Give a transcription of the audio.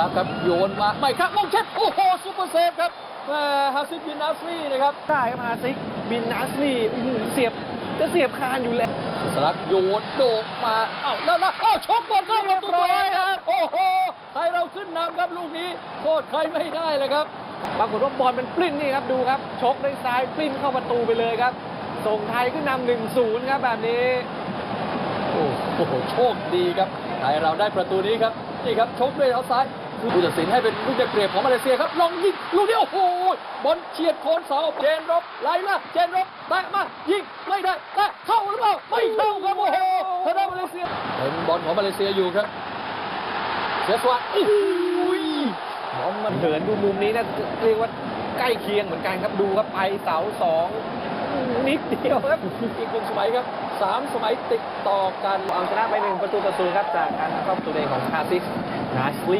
ลับครับโยนมาไม่ครับมงเช็ดโอ้โหซูเปอร์เซฟครับแม่ฮาซิดบินนาฟรีนะครับได้ครับฮาซิกบินนัสลีอื้อหือเสียบจะเสียบคานอยู่แล้วสลักโยนโดกมาเอ้าแล้วนะเอ้าชกบอลเข้าประตูตัวเองครับโอ้โหไทยเราขึ้นนำครับลูกนี้โทษใครไม่ได้เลยครับปรากฏว่าบอลมันปลิ้นนี่ครับดูครับชกด้วยซ้ายปลิ้นเข้าประตูไปเลยครับ ส่งไทยขึ้นนำหนึ่งศูนย์ครับแบบนี้โอ้โหโชคดีครับไทยเราได้ประตูนี้ครับนี่ครับชกด้วยเท้าซ้าย ผู้ตัดสินให้เป็นลูกเด็กเปรียบของมาเลเซียครับลองยิงลูกนี้โอ้โหบอลเฉียดโคนเสาเจนรบไหลมาเจนรบแตะมายิงไม่ได้แตะเข้าหรือเปล่าไม่เข้าครับโอ้โหทางด้านมาเลเซียเป็นบอลของมาเลเซียอยู่ครับเสียสวะโอ้โหอมันเหินดูมุมนี้นะเรียกว่าใกล้เคียงเหมือนกันครับดูครับไปเสาสองนิดเดียวครับอีกหนึ่งสมัยครับสามสมัยติดต่อกันเอาชนะไปหนึ่งประตูต่อศูนย์ครับจากการเข้าประตูเองของฮาซิกนาสลี